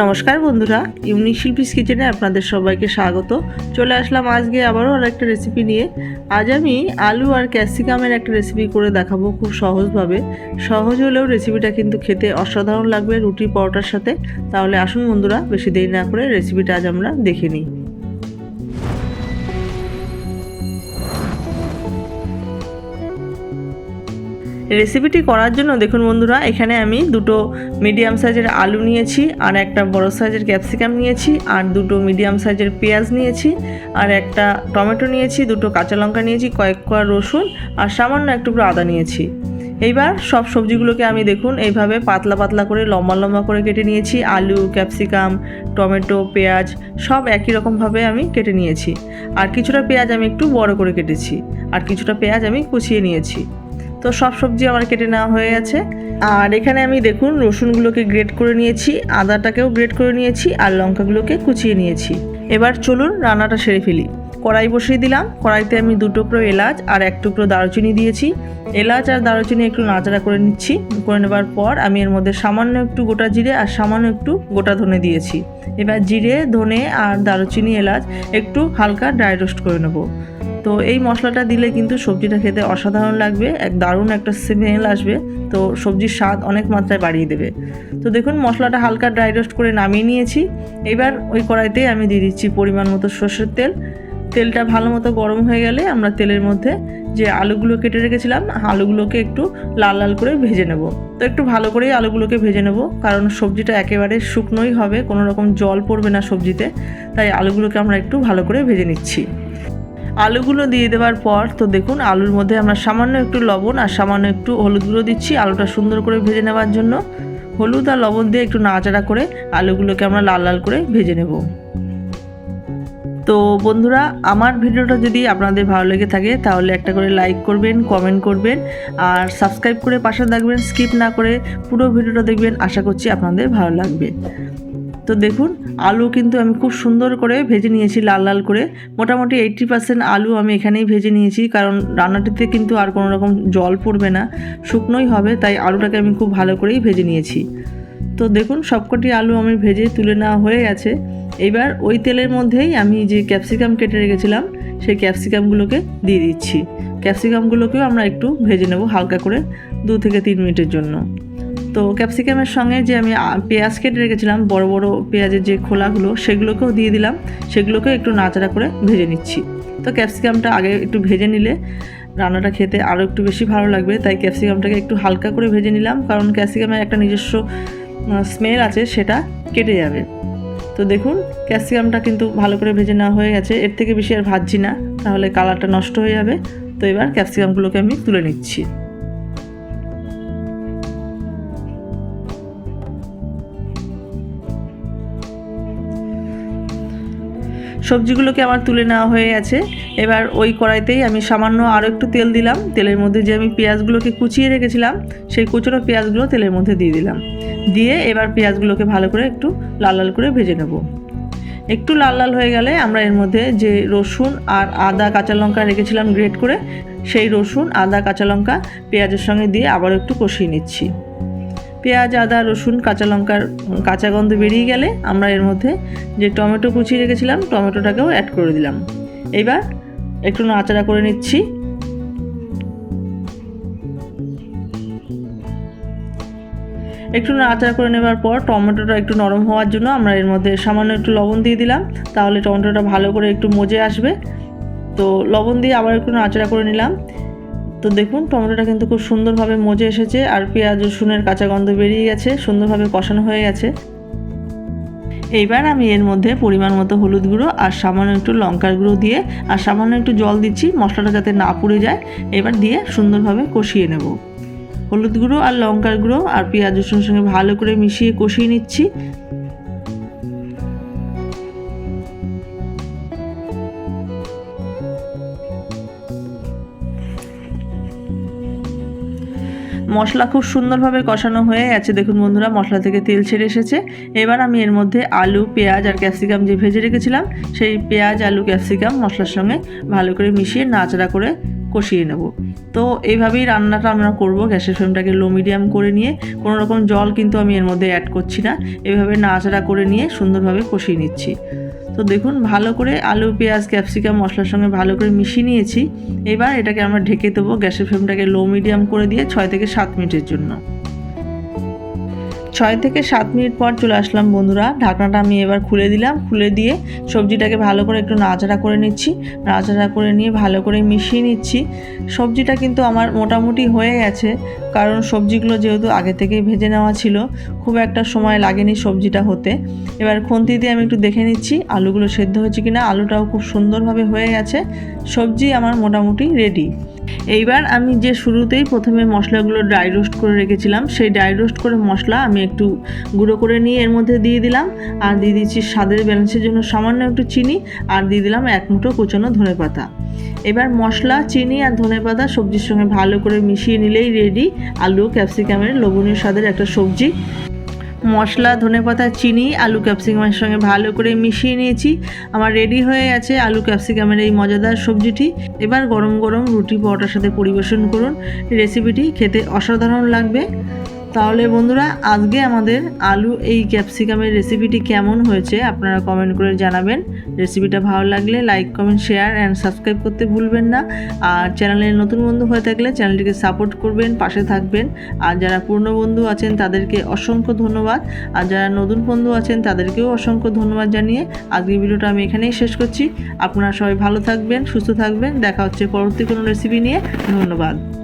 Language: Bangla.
নমস্কার বন্ধুরা, ইউনিক শিল্পীস কিচেনে আপনাদের সবাইকে স্বাগত। চলে আসলাম আজকে আবারও আর একটা রেসিপি নিয়ে। আজ আমি আলু আর ক্যাপসিকামের একটা রেসিপি করে দেখাবো খুব সহজভাবে। সহজ হলেও রেসিপিটা কিন্তু খেতে অসাধারণ লাগবে রুটি, পরোটার সাথে। তাহলে আসুন বন্ধুরা, বেশি দেরি না করে রেসিপিটা আজ আমরা দেখে নিই। রেসিপিটি করার জন্য দেখুন বন্ধুরা, এখানে আমি দুটো মিডিয়াম সাইজের আলু নিয়েছি, আর একটা বড় সাইজের ক্যাপসিকাম নিয়েছি, আর দুটো মিডিয়াম সাইজের পেঁয়াজ নিয়েছি, আর একটা টমেটো নিয়েছি, দুটো কাঁচা লঙ্কা নিয়েছি, কয়েক কোয়া রসুন, আর সামান্য একটু আদা নিয়েছি। এইবার সব সবজিগুলোকে আমি দেখুন এইভাবে পাতলা পাতলা করে, লম্বা লম্বা করে কেটে নিয়েছি, আলু ক্যাপসিকাম টমেটো, পেঁয়াজ, সব একই রকমভাবে আমি কেটে নিয়েছি। আর কিছুটা পেঁয়াজ আমি একটু বড় করে কেটেছি, আর কিছুটা পেঁয়াজ আমি কুচিয়ে নিয়েছি। তো সব সবজি আমার কেটে নেওয়া হয়ে গেছে। আর এখানে আমি দেখুন, রসুনগুলোকে গ্রেট করে নিয়েছি, আদাটাকেও গ্রেট করে নিয়েছি, আর লঙ্কাগুলোকে কুচিয়ে নিয়েছি। এবার চলুন রান্নাটা সেরে ফেলি। কড়াই বসিয়ে দিলাম। কড়াইতে আমি দু টুকরো এলাচ আর এক টুকরো দারুচিনি দিয়েছি। এলাচ আর দারুচিনি একটু নাচাড়া করে নিচ্ছি। করে নেবার পর আমি এর মধ্যে সামান্য একটু গোটা জিরে আর সামান্য একটু গোটা ধনে দিয়েছি। এবার জিরে, ধনে আর দারুচিনি এলাচ একটু হালকা ড্রাই রোস্ট করে নেব। তো এই মশলাটা দিলে কিন্তু সবজিটা খেতে অসাধারণ লাগবে, এক দারুণ একটা স্মেল আসবে, তো সবজির স্বাদ অনেক মাত্রায় বাড়িয়ে দেবে। তো দেখুন, মশলাটা হালকা ড্রাই রোস্ট করে নামিয়ে নিয়েছি। এবার ওই কড়াইতেই আমি দিয়ে দিচ্ছি পরিমাণ মতো সর্ষের তেল। তেলটা ভালো মতো গরম হয়ে গেলে আমরা তেলের মধ্যে যে আলুগুলো কেটে রেখেছিলাম, আলুগুলোকে একটু লাল লাল করে ভেজে নেব। তো একটু ভালো করেই আলুগুলোকে ভেজে নেব, কারণ সবজিটা একেবারে শুকনোই হবে, কোনো রকম জল পড়বে না সবজিতে, তাই আলুগুলোকে আমরা একটু ভালো করে ভেজে নিচ্ছি। আলুগুলো দিয়ে দেওয়ার পর, তো দেখুন, আলুর মধ্যে আমরা সামান্য একটু লবণ আর সামান্য একটু হলুদ গুঁড়ো দিচ্ছি আলুটা সুন্দর করে ভেজে নেওয়ার জন্য। হলুদ আর লবণ দিয়ে একটু নাড়াচাড়া করে আলুগুলোকে আমরা লাল লাল করে ভেজে নেব। তো বন্ধুরা, আমার ভিডিওটা যদি আপনাদের ভালো লেগে থাকে, তাহলে একটা করে লাইক করবেন, কমেন্ট করবেন আর সাবস্ক্রাইব করে পাশে থাকবেন, স্কিপ না করে পুরো ভিডিওটা দেখবেন। আশা করছি আপনাদের ভালো লাগবে। তো দেখুন আলু কিন্তু আমি খুব সুন্দর করে ভেজে নিয়েছি, লাল লাল করে। মোটামুটি এইট্টি পার্সেন্ট আলু আমি এখানেই ভেজে নিয়েছি, কারণ রান্নাটিতে কিন্তু আর কোনো রকম জল পড়বে না, শুকনোই হবে, তাই আলুটাকে আমি খুব ভালো করেই ভেজে নিয়েছি। তো দেখুন, সবকটি আলু আমি ভেজে তুলে নেওয়া হয়ে গেছে। এবার ওই তেলের মধ্যেই আমি যে ক্যাপসিকাম কেটে রেখেছিলাম, সেই ক্যাপসিকামগুলোকে দিয়ে দিচ্ছি। ক্যাপসিকামগুলোকেও আমরা একটু ভেজে নেব হালকা করে, দু থেকে তিন মিনিটের জন্য। তো ক্যাপসিকামের সঙ্গে যে আমি পেঁয়াজ কেটে রেখেছিলাম, বড় বড় পেঁয়াজের যে খোলাগুলো, সেগুলোকেও দিয়ে দিলাম। সেগুলোকেও একটু নাচাড়া করে ভেজে নিচ্ছি। তো ক্যাপসিকামটা আগে একটু ভেজে নিলে রান্নাটা খেতে আরও একটু বেশি ভালো লাগবে। তাই ক্যাপসিকামটাকে একটু হালকা করে ভেজে নিলাম, কারণ ক্যাপসিকামের একটা নিজস্ব স্মেল আছে, সেটা কেটে যাবে। তো দেখুন, ক্যাপসিকামটা কিন্তু ভালো করে ভেজে নেওয়া হয়ে গেছে। এর থেকে বেশি আর ভাজছি না, তাহলে কালারটা নষ্ট হয়ে যাবে। তো এবার ক্যাপসিকামগুলোকে আমি তুলে নিচ্ছি। সবজিগুলোকে আমার তুলে নেওয়া হয়ে গেছে। এবার ওই কড়াইতেই আমি সামান্য আরও একটু তেল দিলাম। তেলের মধ্যে যে আমি পেঁয়াজগুলোকে কুচিয়ে রেখেছিলাম, সেই কুচোনো পেঁয়াজগুলো তেলের মধ্যে দিয়ে দিলাম। দিয়ে এবার পেঁয়াজগুলোকে ভালো করে একটু লাল লাল করে ভেজে নেব। একটু লাল লাল হয়ে গেলে আমরা এর মধ্যে যে রসুন আর আদা, কাঁচা লঙ্কা রেখেছিলাম গ্রেট করে, সেই রসুন, আদা, কাঁচা লঙ্কা পেঁয়াজের সঙ্গে দিয়ে আবার একটু কষিয়ে নিচ্ছি। পেঁয়াজ, আদা, রসুন, কাঁচা লঙ্কার কাঁচা গন্ধ বেরিয়ে গেলে আমরা এর মধ্যে যে টমেটো কুচিয়ে রেখেছিলাম, টমেটোটাকেও অ্যাড করে দিলাম। এবার একটু নাচাড়া করে নিচ্ছি। একটু নাচাড়া করে নেবার পর টমেটোটা একটু নরম হওয়ার জন্য আমরা এর মধ্যে সামান্য একটু লবণ দিয়ে দিলাম। তাহলে টমেটোটা ভালো করে একটু মজে আসবে। তো লবণ দিয়ে আবার একটু নাচাড়া করে নিলাম। তো দেখুন, টমেটোটা কিন্তু খুব সুন্দরভাবে মজে এসেছে আর পেঁয়াজ, রসুনের কাঁচা গন্ধ বেরিয়ে গেছে, সুন্দরভাবে কষানো হয়ে গেছে। এইবার আমি এর মধ্যে পরিমাণ মতো হলুদ গুঁড়ো আর সামান্য একটু লঙ্কার গুঁড়ো দিয়ে আর সামান্য একটু জল দিচ্ছি, মশলাটা যাতে না পুড়ে যায়, এবার দিয়ে সুন্দরভাবে কষিয়ে নেব। হলুদ গুঁড়ো আর লঙ্কার গুঁড়ো আর পেঁয়াজ, রসুনের সঙ্গে ভালো করে মিশিয়ে কষিয়ে নিচ্ছি। মশলা খুব সুন্দরভাবে কষানো হয়ে গেছে। দেখুন বন্ধুরা, মশলা থেকে তেল ছেড়ে এসেছে। এবার আমি এর মধ্যে আলু, পেঁয়াজ আর ক্যাপসিকাম যে ভেজে রেখেছিলাম, সেই পেঁয়াজ, আলু, ক্যাপসিকাম মশলার সঙ্গে ভালো করে মিশিয়ে নাচড়া করে কষিয়ে নেব। তো এইভাবেই রান্নাটা আমরা করব। গ্যাসের ফ্লেমটাকে লো মিডিয়াম করে নিয়ে, কোনো রকম জল কিন্তু আমি এর মধ্যে অ্যাড করছি না। এভাবে নাড়াচাড়া করে নিয়ে সুন্দরভাবে কষিয়ে নিচ্ছি। তো দেখুন, ভালো করে আলু, পেঁয়াজ, ক্যাপসিকাম, মশলার সঙ্গে ভালো করে মিশিয়ে নিয়েছি। এবার এটাকে আমরা ঢেকে দেবো, গ্যাসের ফ্লেমটাকে লো মিডিয়াম করে দিয়ে ছয় থেকে সাত মিনিটের জন্য। ছয় থেকে সাত মিনিট পর চলে আসলাম বন্ধুরা। ঢাকনাটা আমি এবার খুলে দিলাম। খুলে দিয়ে সবজিটাকে ভালো করে একটু নাড়াচাড়া করে নিচ্ছি। নাড়াচাড়া করে নিয়ে ভালো করে মিশিয়ে নিচ্ছি। সবজিটা কিন্তু আমার মোটামুটি হয়ে গেছে, কারণ সবজিগুলো যেহেতু আগে থেকেই ভেজে নেওয়া ছিল, খুব একটা সময় লাগেনি সবজিটা হতে। এবার খুন্তি দিয়ে আমি একটু দেখে নিচ্ছি আলুগুলো সেদ্ধ হয়েছে কিনা। আলুটাও খুব সুন্দরভাবে হয়ে গেছে। সবজি আমার মোটামুটি রেডি এইবার আমি যে শুরুতেই প্রথমে মশলাগুলো ড্রাই রোস্ট করে রেখেছিলাম, সেই ড্রাই রোস্ট করে মশলা আমি একটু গুঁড়ো করে নিয়ে এর মধ্যে দিয়ে দিলাম। আর দিয়ে দিচ্ছি স্বাদের ব্যালেন্সের জন্য সামান্য একটু চিনি, আর দিয়ে দিলাম এক মুঠো কুচনো ধনে পাতা। এবার মশলা, চিনি আর ধনে পাতা সবজির সঙ্গে ভালো করে মিশিয়ে নিলেই রেডি আলু ক্যাপসিকামের লোভনীয় স্বাদের একটা সবজি। মশলা ধনেপাতা চিনি, আলু ক্যাপসিকামের সঙ্গে ভালো করে মিশিয়ে নিয়েছি। আমার রেডি হয়ে গেছে আলু ক্যাপসিকামের এই মজাদার সবজিটি। এবার গরম গরম রুটি পরোটার সাথে পরিবেশন করুন। রেসিপিটি খেতে অসাধারণ লাগবে। তাহলে বন্ধুরা, আজকে আমাদের আলু এই ক্যাপসিকামের রেসিপিটি কেমন হয়েছে আপনারা কমেন্ট করে জানাবেন। রেসিপিটা ভালো লাগলে like comment share and subscribe করতে ভুলবেন না। আর চ্যানেলের নতুন বন্ধু হয়ে থাকলে চ্যানেলটিকে সাপোর্ট করবেন, পাশে থাকবেন। আর যারা পূর্ণ বন্ধু আছেন, তাদেরকে অসংখ্য ধন্যবাদ। আর যারা নতুন বন্ধু আছেন, তাদেরকেও অসংখ্য ধন্যবাদ জানিয়ে আজকের ভিডিওটা আমি এখানেই শেষ করছি। আপনারা সবাই ভালো থাকবেন, সুস্থ থাকবেন। দেখা হচ্ছে পরবর্তী কোনো রেসিপি নিয়ে। ধন্যবাদ।